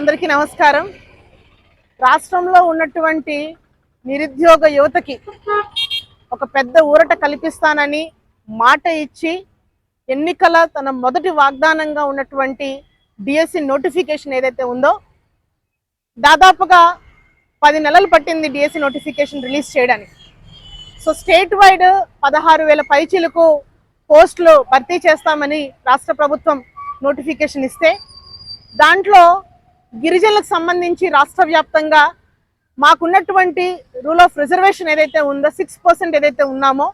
అందరికీ నమస్కారం. రాష్ట్రంలో ఉన్నటువంటి నిరుద్యోగ యువతకి ఒక పెద్ద ఊరట కల్పిస్తానని మాట ఇచ్చి ఎన్నికల తన మొదటి వాగ్దానంగా ఉన్నటువంటి డిఎస్సి నోటిఫికేషన్ ఏదైతే ఉందో దాదాపుగా పది నెలలు పట్టింది డిఎస్సి నోటిఫికేషన్ రిలీజ్ చేయడానికి. సో స్టేట్ వైడ్ పదహారు వేల పైచీలకు పోస్టులు భర్తీ చేస్తామని రాష్ట్ర ప్రభుత్వం నోటిఫికేషన్ ఇస్తే దాంట్లో గిరిజనులకు సంబంధించి రాష్ట్ర వ్యాప్తంగా మాకున్నటువంటి రూల్ ఆఫ్ రిజర్వేషన్ ఏదైతే ఉందో సిక్స్ పర్సెంట్ ఏదైతే ఉన్నామో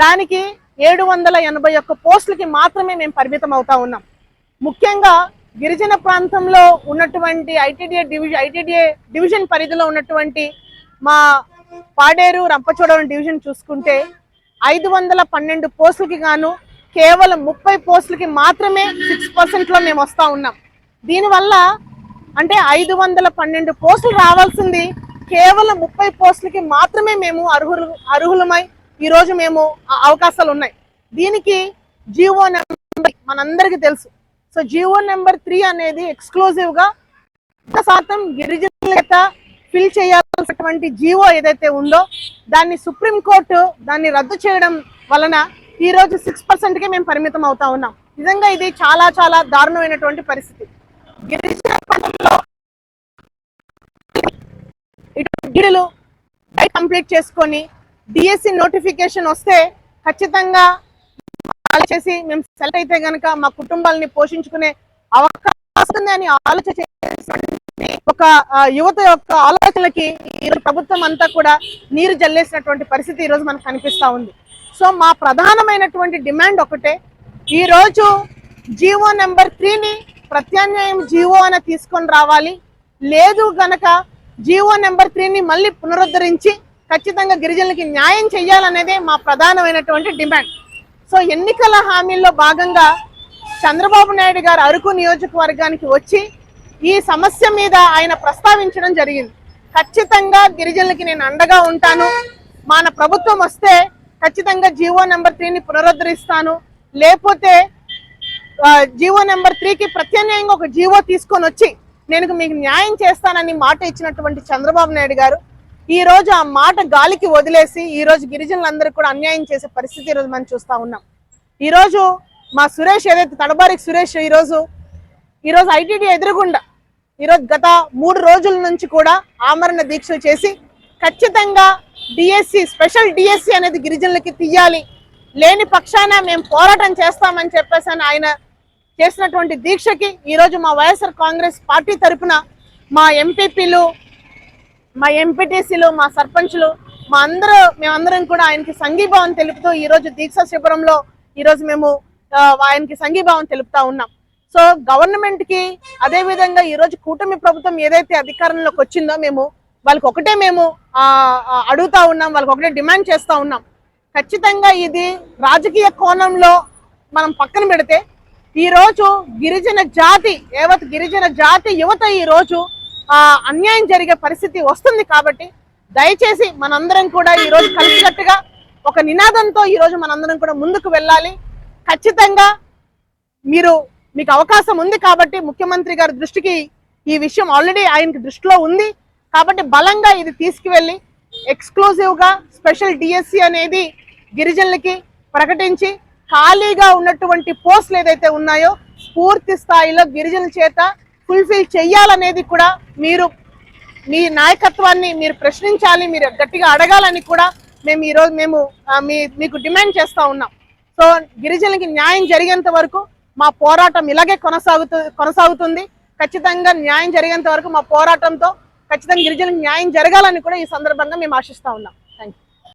దానికి ఏడు వందల ఎనభై ఒక్క పోస్టులకి మాత్రమే మేము పరిమితం అవుతా ఉన్నాం. ముఖ్యంగా గిరిజన ప్రాంతంలో ఉన్నటువంటి ఐటీడీఏ డివిజన్ ఐటీడీఏ డివిజన్ పరిధిలో ఉన్నటువంటి మా పాడేరు రంపచోడవరం డివిజన్ చూసుకుంటే ఐదు వందల పన్నెండు పోస్టులకి గాను కేవలం ముప్పై పోస్టులకి మాత్రమే సిక్స్ పర్సెంట్లో మేము వస్తూ ఉన్నాం. దీనివల్ల అంటే ఐదు వందల పన్నెండు పోస్టులు రావాల్సింది. కేవలం ముప్పై పోస్టులకి మాత్రమే మేము అర్హులు అర్హులమై ఈరోజు మేము అవకాశాలు ఉన్నాయి. దీనికి జియో నెంబర్ మనందరికీ తెలుసు. సో జియో నెంబర్ త్రీ అనేది ఎక్స్క్లూజివ్గా వంద శాతం గిరిజనుల ఫిల్ చేయాల్సినటువంటి జీవో ఏదైతే ఉందో దాన్ని సుప్రీంకోర్టు దాన్ని రద్దు చేయడం వలన ఈ రోజు సిక్స్ పర్సెంట్కే మేము పరిమితం అవుతా ఉన్నాం. నిజంగా ఇది చాలా చాలా దారుణమైనటువంటి పరిస్థితి. గిరిజన ప్రాంతంలో ఇటు గిడులు డైట్ కంప్లీట్ చేసుకొని డిఎస్సి నోటిఫికేషన్ వస్తే ఖచ్చితంగా వాళ్ళు చేసి మేము సెలెక్ట్ అయితే కనుక మా కుటుంబాలని పోషించుకునే అవకాశం అని ఆలోచన ఒక యువత యొక్క ఆలోచనలకి ఈరోజు ప్రభుత్వం అంతా కూడా నీరు జల్లేసినటువంటి పరిస్థితి ఈరోజు మనకు కనిపిస్తూ ఉంది. సో మా ప్రధానమైనటువంటి డిమాండ్ ఒకటే ఈ రోజు జీవో నెంబర్ త్రీని ప్రత్యామ్నాయం జీవో అని తీసుకొని రావాలి. లేదు గనక జీవో నెంబర్ త్రీని మళ్ళీ పునరుద్ధరించి ఖచ్చితంగా గిరిజనులకి న్యాయం చేయాలనేదే మా ప్రధానమైనటువంటి డిమాండ్. సో ఎన్నికల హామీల్లో భాగంగా చంద్రబాబు నాయుడు గారు అరకు నియోజకవర్గానికి వచ్చి ఈ సమస్య మీద ఆయన ప్రస్తావించడం జరిగింది. ఖచ్చితంగా గిరిజనులకి నేను అండగా ఉంటాను. మన ప్రభుత్వం వస్తే ఖచ్చితంగా జీవో నెంబర్ త్రీని పునరుద్ధరిస్తాను. లేకపోతే జీవో నెంబర్ త్రీకి ప్రత్యామ్నాయంగా ఒక జీవో తీసుకొని వచ్చి నేను మీకు న్యాయం చేస్తానని మాట ఇచ్చినటువంటి చంద్రబాబు నాయుడు గారు ఈ రోజు ఆ మాట గాలికి వదిలేసి ఈ రోజు గిరిజనులందరికీ కూడా అన్యాయం చేసే పరిస్థితి ఈరోజు రోజు మనం చూస్తా ఉన్నాం. ఈరోజు మా సురేష్ ఏదైతే తడబారికి సురేష్ ఈరోజు ఈరోజు ఐటీడీ ఎదురుగుండా ఈరోజు గత మూడు రోజుల నుంచి కూడా ఆమరణ దీక్షలు చేసి ఖచ్చితంగా డిఎస్సి స్పెషల్ డిఎస్సి అనేది గిరిజనులకి తీయాలి. లేని పక్షాన మేము పోరాటం చేస్తామని చెప్పేసి అని ఆయన చేసినటువంటి దీక్షకి ఈరోజు మా వైఎస్ఆర్ కాంగ్రెస్ పార్టీ తరపున మా ఎంపీపీలు మా ఎంపీటీసీలు మా సర్పంచ్లు మా అందరూ మేమందరం కూడా ఆయనకి సంఘీభావం తెలుపుతూ ఈరోజు దీక్ష శిబిరంలో ఈరోజు మేము ఆయనకి సంఘీభావం తెలుపుతా ఉన్నాం. సో గవర్నమెంట్కి అదేవిధంగా అదే విధంగా కూటమి ప్రభుత్వం ఏదైతే అధికారంలోకి వచ్చిందో మేము వాళ్ళకి ఒకటే మేము అడుగుతా ఉన్నాం వాళ్ళకి ఒకటే డిమాండ్ చేస్తూ ఉన్నాం. ఖచ్చితంగా ఇది రాజకీయ కోణంలో మనం పక్కన పెడితే ఈరోజు గిరిజన జాతి యావత్ గిరిజన జాతి యువత ఈ రోజు అన్యాయం జరిగే పరిస్థితి వస్తుంది కాబట్టి దయచేసి మనందరం కూడా ఈ రోజు కలిసికట్టుగా ఒక నినాదంతో ఈ రోజు మనందరం కూడా ముందుకు వెళ్ళాలి. ఖచ్చితంగా మీరు మీకు అవకాశం ఉంది కాబట్టి ముఖ్యమంత్రి గారి దృష్టికి ఈ విషయం ఆల్రెడీ ఆయనకి దృష్టిలో ఉంది. కాబట్టి బలంగా ఇది తీసుకువెళ్ళి ఎక్స్క్లూజివ్గా స్పెషల్ డిఎస్సి అనేది గిరిజనులకి ప్రకటించి ఖాళీగా ఉన్నటువంటి పోస్టులు ఏదైతే ఉన్నాయో పూర్తి స్థాయిలో గిరిజనుల చేత ఫుల్ఫిల్ చెయ్యాలనేది కూడా మీరు మీ నాయకత్వాన్ని మీరు ప్రశ్నించాలి మీరు గట్టిగా అడగాలని కూడా మేము ఈరోజు మేము మీ మీకు డిమాండ్ చేస్తూ ఉన్నాం. సో గిరిజనులకి న్యాయం జరిగేంత వరకు మా పోరాటం ఇలాగే కొనసాగుతూ కొనసాగుతుంది. ఖచ్చితంగా న్యాయం జరిగేంత వరకు మా పోరాటంతో ఖచ్చితంగా గిరిజనులకు న్యాయం జరగాలని కూడా ఈ సందర్భంగా మేము ఆశిస్తా ఉన్నాం.